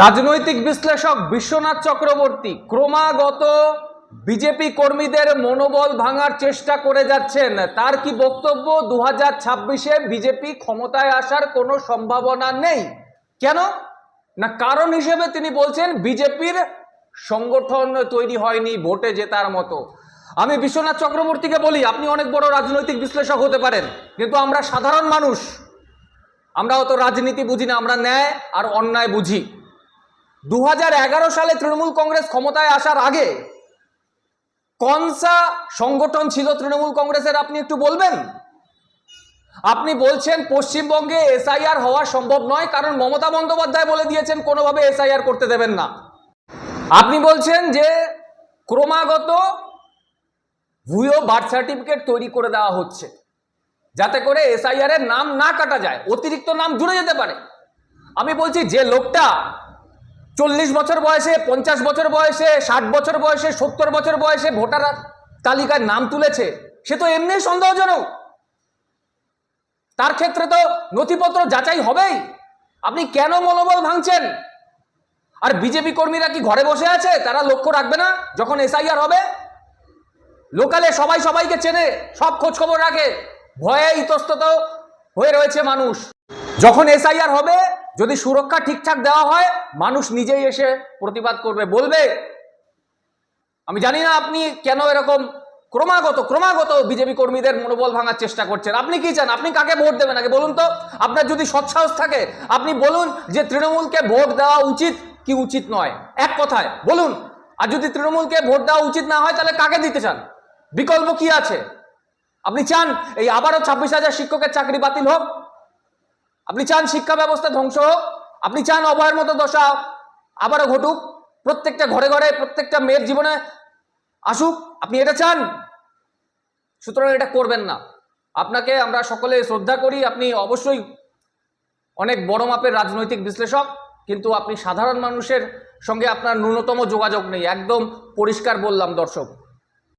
রাজনৈতিক বিশ্লেষক বিশ্বনাথ চক্রবর্তী ক্রমাগত বিজেপি কর্মীদের মনোবল ভাঙার চেষ্টা করে যাচ্ছেন। তার কি বক্তব্য? দু হাজার ছাব্বিশে বিজেপি ক্ষমতায় আসার কোনো সম্ভাবনা নেই। কেন? না, কারণ হিসেবে তিনি বলছেন বিজেপির সংগঠন তৈরি হয়নি, ভোটে জেতার মতো। আমি বিশ্বনাথ চক্রবর্তীকে বলি, আপনি অনেক বড় রাজনৈতিক বিশ্লেষক হতে পারেন, কিন্তু আমরা সাধারণ মানুষ। আমরা অত রাজনীতি বুঝি না, আমরা ন্যায় আর অন্যায় বুঝি। দু হাজার এগারো সালে তৃণমূল কংগ্রেস ক্ষমতায় আসার আগে কনসা সংগঠন ছিল তৃণমূল কংগ্রেসের, আপনি একটু বলবেন? আপনি বলছেন পশ্চিমবঙ্গে এসআইআর হওয়া সম্ভব নয়, কারণ মমতা বন্দ্যোপাধ্যায় বলে দিয়েছেন কোনোভাবে এসআইআর করতে দেবেন না। আপনি বলছেন যে ক্রমাগত ভুয়ো বার্থ সার্টিফিকেট তৈরি করে দেওয়া হচ্ছে, যাতে করে এসআইআর এর নাম না কাটা যায়, অতিরিক্ত নাম জুড়ে যেতে পারে। আমি বলছি যে লোকটা চল্লিশ বছর বয়সে, পঞ্চাশ বছর বয়সে, ষাট বছর বয়সে, সত্তর বছর বয়সে ভোটার তালিকায় নাম তুলেছে, সে তো এমনি সন্দেহজনক। তার ক্ষেত্রে তো নথিপত্র যাচাই হবেই। আপনি কেন মনোবল ভাঙছেন? আর বিজেপি কর্মীরা কি ঘরে বসে আছে? তারা লক্ষ্য রাখবে না? যখন এসআইআর হবে, লোকালে সবাই সবাইকে চেনে, সব খোঁজ খবর রাখে। ভয়ে ইতস্তত হয়ে রয়েছে মানুষ। যখন এসআইআর হবে যদি সুরক্ষা ঠিকঠাক দেওয়া হয়, মানুষ নিজেই এসে প্রতিবাদ করবে, বলবে, আমি জানি না আপনি কেন এরকম ক্রমাগত ক্রমাগত বিজেপি কর্মীদের মনোবল ভাঙার চেষ্টা করছেন। আপনি কি চান? আপনি কাকে ভোট দেবেন আগে বলুন তো? আপনার যদি সৎসাহস থাকে, আপনি বলুন যে তৃণমূলকে ভোট দেওয়া উচিত কি উচিত নয়। এক কথায়, বলুন। আর যদি তৃণমূলকে ভোট দেওয়া উচিত না হয়, তাহলে কাকে দিতে চান? বিকল্প কি আছে? আপনি চান এই আবারও ছাব্বিশ হাজার শিক্ষকের চাকরি বাতিল হোক আপনি চান শিক্ষা ব্যবস্থা ধ্বংস হোক, আপনি চান অভয়ের মতো দশা আবারও ঘটুক, প্রত্যেকটা ঘরে ঘরে, প্রত্যেকটা মেয়ের জীবনে আসুক, আপনি এটা চান? সুতরাং এটা করবেন না। আপনাকে আমরা সকলে শ্রদ্ধা করি, আপনি অবশ্যই অনেক বড় মাপের রাজনৈতিক বিশ্লেষক, কিন্তু আপনি সাধারণ মানুষের সঙ্গে আপনার ন্যূনতম যোগাযোগ নেই। একদম পরিষ্কার বললাম, দর্শক।